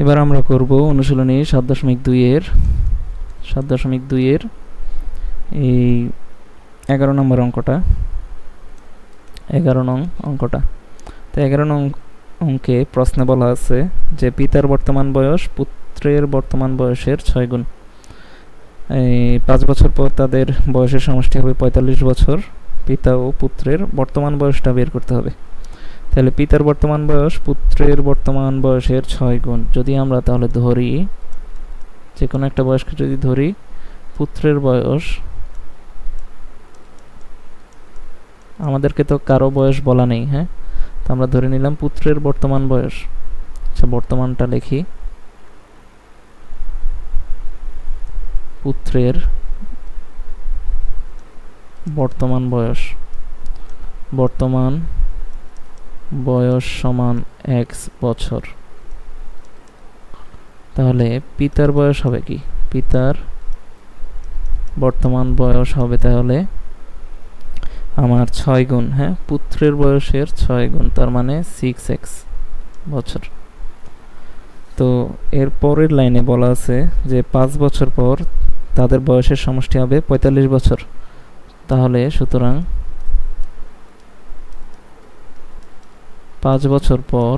এবার আমরা করব অনুশীলনী সাত দশমিক দুইয়ের সাত দশমিক দুইয়ের এই এগারো নম্বর অঙ্কটা। এগারো নং অঙ্কটা। তো এগারো নং অঙ্কে প্রশ্নে বলা আছে যে পিতার বর্তমান বয়স পুত্রের বর্তমান বয়সের ছয় গুণ। এই পাঁচ বছর পর তাদের বয়সের সমষ্টি হবে পঁয়তাল্লিশ বছর। পিতা ও পুত্রের বর্তমান বয়সটা বের করতে হবে। তাহলে পিতার বর্তমান বয়স, পুত্রের বর্তমান বয়সের ছয় গুণ। যদি আমরা তাহলে ধরি যে কোনো একটা বয়সকে যদি ধরি, পুত্রের বয়স, আমাদেরকে তো কারও বয়স বলা নেই হ্যাঁ? তো আমরা ধরে নিলাম পুত্রের বর্তমান বয়স। আচ্ছা বর্তমানটা লিখি। পুত্রের বর্তমান বয়স। বর্তমান বয়স সমান এক্স বছর। তাহলে পিতার বয়স হবে কি? পিতার বর্তমান বয়স হবে তাহলে আমার ছয় গুণ হ্যাঁ? পুত্রের বয়সের ছয় গুণ, তার মানে সিক্স এক্স বছর। তো এর পরের লাইনে বলা আছে যে পাঁচ বছর পর তাদের বয়সের সমষ্টি হবে পঁয়তাল্লিশ বছর। তাহলে সুতরাং পাঁচ বছর পর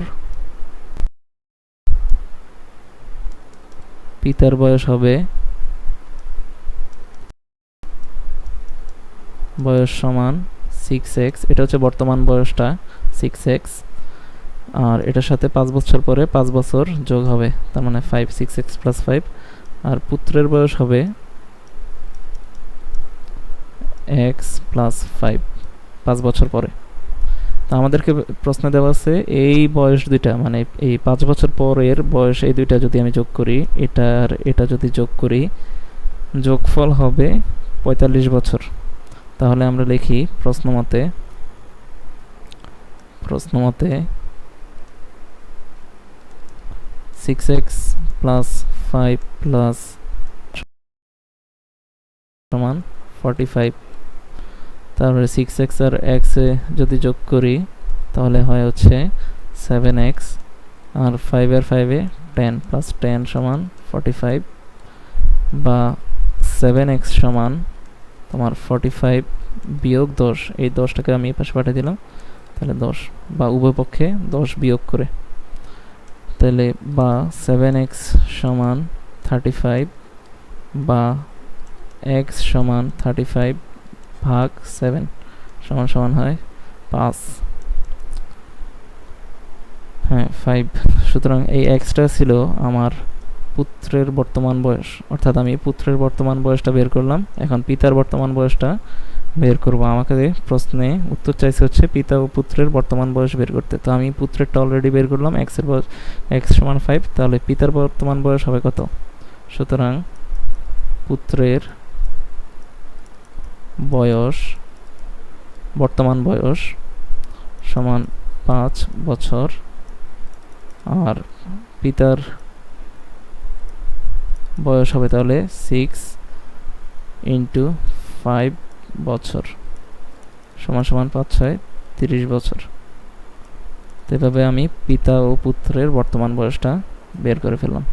পিতার বয়স হবে বয়স সমান সিক্স এক্স এটা হচ্ছে বর্তমান বয়সটা সিক্স এক্স আর এটার সাথে পাঁচ বছর পরে পাঁচ বছর যোগ হবে, তার মানে five six x plus five আর পুত্রের বয়স হবে এক্স প্লাস ফাইভ পাঁচ বছর পরে। তো আমাদেরকে প্রশ্ন দেওয়া আছে, এই বয়স দুইটা মানে এই পাঁচ বছর পরের বয়স এই দুইটা যদি আমি যোগ করি, এটার, এটা যদি যোগ করি, যোগফল হবে পঁয়তাল্লিশ বছর। তাহলে আমরা লিখি প্রশ্ন মতে প্রশ্ন মতে six x plus five plus সমান ফর্টি ফাইভ তারপরে সিক্স এক্স আর এক্সে যদি যোগ করি, তাহলে হয় হচ্ছে সেভেন এক্স আর ফাইভ আর ফাইভে টেন প্লাস টেন সমান ফর্টি ফাইভ বা সেভেন এক্স সমান তোমার ফর্টি ফাইভ বিয়োগ দশ। এই দশটাকে আমি পাশে পাঠিয়ে দিলাম, তাহলে দশ বা উভয় পক্ষে দশ বিয়োগ করে। তাহলে বা সেভেন এক্স সমান থার্টি ফাইভ বা এক্স সমান থার্টি ফাইভ ভাগ সেভেন সমান সমান হয় পাঁচ। হ্যাঁ ফাইভ সুতরাং এই এক্সটা ছিল আমার পুত্রের বর্তমান বয়স। অর্থাৎ আমি পুত্রের বর্তমান বয়সটা বের করলাম। এখন পিতার বর্তমান বয়সটা বের করব। আমাকে প্রশ্নে উত্তর চাইছে হচ্ছে পিতা ও পুত্রের বর্তমান বয়স বের করতে। তো আমি পুত্রেরটা অলরেডি বের করলাম এক্সের বয়স এক্স সমান ফাইভ তাহলে পিতার বর্তমান বয়স হবে কত? সুতরাং পুত্রের বয়স, বর্তমান বয়স সমান পাঁচ বছর। আর পিতার বয়স হবে তাহলে সিক্স ইন্টু ফাইভ বছর। সমান সমান পাঁচ, ছয়, তিরিশ বছর। তো এভাবে আমি পিতা ও পুত্রের বর্তমান বয়সটা বের করে ফেললাম।